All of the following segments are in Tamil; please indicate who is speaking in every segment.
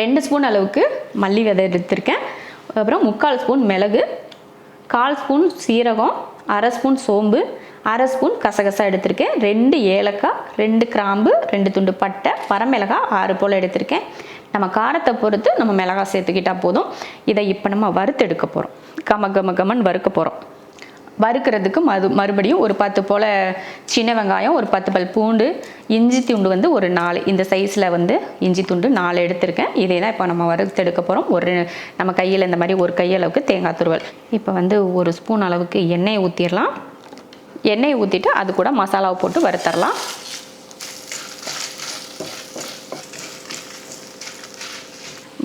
Speaker 1: ரெண்டு ஸ்பூன் அளவுக்கு மல்லி விதை எடுத்திருக்கேன். அப்புறம் முக்கால் ஸ்பூன் மிளகு கால் ஸ்பூன் சீரகம் அரை ஸ்பூன் சோம்பு அரை ஸ்பூன் கசகசா எடுத்திருக்கேன். ரெண்டு ஏலக்காய் ரெண்டு கிராம்பு ரெண்டு துண்டு பட்டை வரமிளகாய் ஆறு போல் எடுத்திருக்கேன். நம்ம காரத்தை பொறுத்து நம்ம மிளகாய் சேர்த்துக்கிட்டா போதும். இதை இப்போ நம்ம வறுத்து எடுக்க போகிறோம் கம கம கமன் வறுக்க போகிறோம் வறுக்கிறதுக்கு மறு மறுபடியும் ஒரு பத்து போல் சின்ன வெங்காயம் ஒரு பத்து பல் பூண்டு இஞ்சி துண்டு வந்து ஒரு நாலு. இந்த சைஸில் வந்து இஞ்சி துண்டு நாலு எடுத்திருக்கேன். இதே தான் இப்போ நம்ம வறுத்து எடுக்க போகிறோம் ஒரு நம்ம கையில் இந்த மாதிரி ஒரு கையளவுக்கு தேங்காய் துருவல். இப்போ வந்து ஒரு ஸ்பூன் அளவுக்கு எண்ணெயை ஊற்றிடலாம் எண்ணெயை ஊற்றிட்டு அது கூட மசாலாவை போட்டு வறுத்தரலாம்.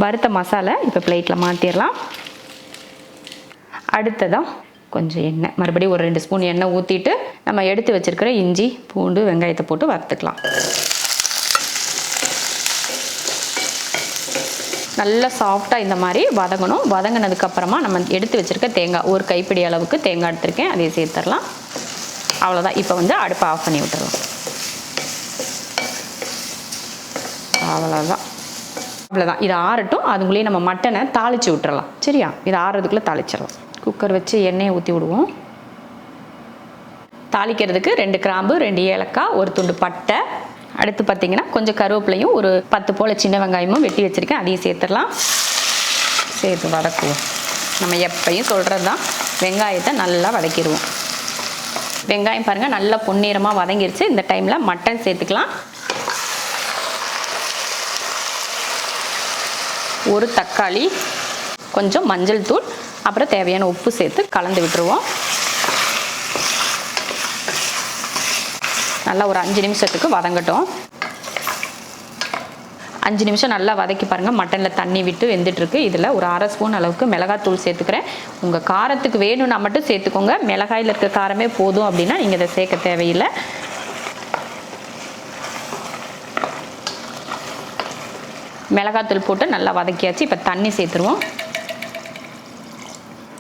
Speaker 1: வறுத்த மசாலா இப்போ பிளேட்டில் மாற்றிடலாம் அடுத்ததாக கொஞ்சம் எண்ணெய். மறுபடியும் ஒரு ரெண்டு ஸ்பூன் எண்ணெய் ஊற்றிட்டு நம்ம எடுத்து வச்சிருக்கிற இஞ்சி பூண்டு வெங்காயத்தை போட்டு வறுத்துக்கலாம். நல்லா சாஃப்டாக இந்த மாதிரி வதங்கணும். வதங்கினதுக்கப்புறமா நம்ம எடுத்து வச்சிருக்க தேங்காய் ஒரு கைப்பிடி அளவுக்கு தேங்காய் எடுத்திருக்கேன். அதையும் சேர்த்துடலாம். அவ்வளோதான் இப்போ வந்து அடுப்பை ஆஃப் பண்ணி விட்டுறலாம். அவ்வளோதான் அவ்வளோதான் இது ஆறட்டும். அதுக்குள்ளேயே நம்ம மட்டனை தாளித்து விட்டுறலாம். சரியா? இது ஆறுறதுக்குள்ளே தாளிச்சிடலாம். குக்கர் வச்சு எண்ணெயை ஊற்றி விடுவோம். தாளிக்கிறதுக்கு ரெண்டு கிராம்பு ரெண்டு ஏலக்காய் ஒரு துண்டு பட்டை. அடுத்து பார்த்தீங்கன்னா கொஞ்சம் கருவேப்பிலையும் ஒரு பத்து போல் சின்ன வெங்காயமும் வெட்டி வச்சுருக்கேன். அதையும் சேர்த்துடலாம். சேர்த்து வதக்குவோம். நம்ம எப்பையும் சொல்கிறது தான் வெங்காயத்தை நல்லா வதக்கிடுவோம். வெங்காயம் பாருங்கள் நல்லா பொன்னிறமாக வதங்கிருச்சு. இந்த டைமில் மட்டன் சேர்த்துக்கலாம். ஒரு தக்காளி கொஞ்சம் மஞ்சள் தூள் அப்புறம் தேவையான உப்பு சேர்த்து கலந்து விட்டுருவோம். நல்லா ஒரு அஞ்சு நிமிஷத்துக்கு வதங்கட்டும். அஞ்சு நிமிஷம் நல்லா வதக்கி பாருங்கள் மட்டனில் தண்ணி விட்டு வெந்துட்டுருக்கு. இதில் ஒரு அரை ஸ்பூன் அளவுக்கு மிளகாத்தூள் சேர்த்துக்கிறேன். உங்கள் காரத்துக்கு வேணும்னா மட்டும் சேர்த்துக்கோங்க. மிளகாயில் இருக்க காரமே போதும் அப்படின்னா நீங்கள் இதை சேர்க்க தேவையில்லை. மிளகாத்தூள் போட்டு நல்லா வதக்கியாச்சு. இப்போ தண்ணி சேர்த்துருவோம்.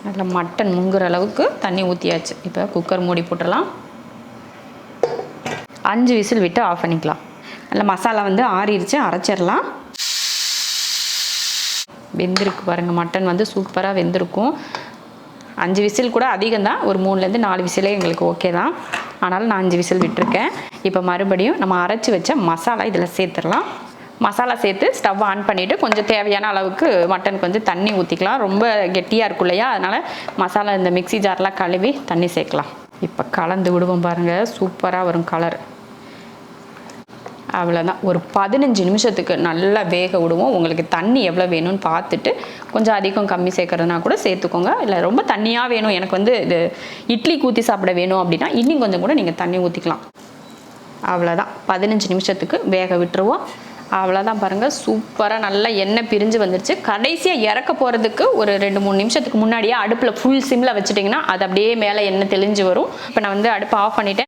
Speaker 1: அதில் மட்டன் முங்குற அளவுக்கு தண்ணி ஊற்றியாச்சு இப்போ குக்கர் மூடி போட்டுடலாம் அஞ்சு விசில் விட்டு ஆஃப் பண்ணிக்கலாம். நல்ல மசாலா வந்து ஆறிடுச்சு அரைச்சிடலாம். வெந்திருக்கு பாருங்கள் மட்டன் வந்து சூப்பராக வெந்திருக்கும். அஞ்சு விசில் கூட அதிகம் தான். ஒரு மூணுலேருந்து நாலு விசிலே எங்களுக்கு ஓகே தான். ஆனாலும் நான் அஞ்சு விசில் விட்டுருக்கேன். இப்போ மறுபடியும் நம்ம அரைச்சி வச்ச மசாலா இதில் சேர்த்துடலாம். மசாலா சேர்த்து ஸ்டவ் ஆன் பண்ணிவிட்டு கொஞ்சம் தேவையான அளவுக்கு மட்டன் கொஞ்சம் தண்ணி ஊற்றிக்கலாம் ரொம்ப கெட்டியாக இருக்கும் இல்லையா? அதனால் மசாலா இந்த மிக்ஸி ஜார்லாம் கழுவி தண்ணி சேர்க்கலாம். இப்போ கலந்து விடுவோம் பாருங்கள் சூப்பராக வரும் கலர் அவ்வளோதான் ஒரு பதினஞ்சு நிமிஷத்துக்கு நல்லா வேக விடுவோம். உங்களுக்கு தண்ணி எவ்வளோ வேணும்னு பார்த்துட்டு கொஞ்சம் அதிகம் கம்மி சேர்க்குறதுனா கூட சேர்த்துக்கோங்க. இல்லை ரொம்ப தண்ணியாக வேணும். எனக்கு வந்து இது இட்லி ஊற்றி சாப்பிட வேணும் அப்படின்னா இன்னும் கொஞ்சம் கூட நீங்கள் தண்ணி ஊற்றிக்கலாம் அவ்வளோதான் பதினஞ்சு நிமிஷத்துக்கு வேக விட்டுருவோம். அவ்வளோதான் பாருங்கள் சூப்பராக நல்லா எண்ணெய் பிரிஞ்சு வந்துருச்சு. கடைசியாக இறக்க போகிறதுக்கு ஒரு ரெண்டு மூணு நிமிஷத்துக்கு முன்னாடியே அடுப்பில் ஃபுல் சிம்மில் வச்சுட்டிங்கன்னா அது அப்படியே மேலே எண்ணெய் தெளிஞ்சு வரும். இப்போ நான் வந்து அடுப்பை ஆஃப் பண்ணிட்டேன்.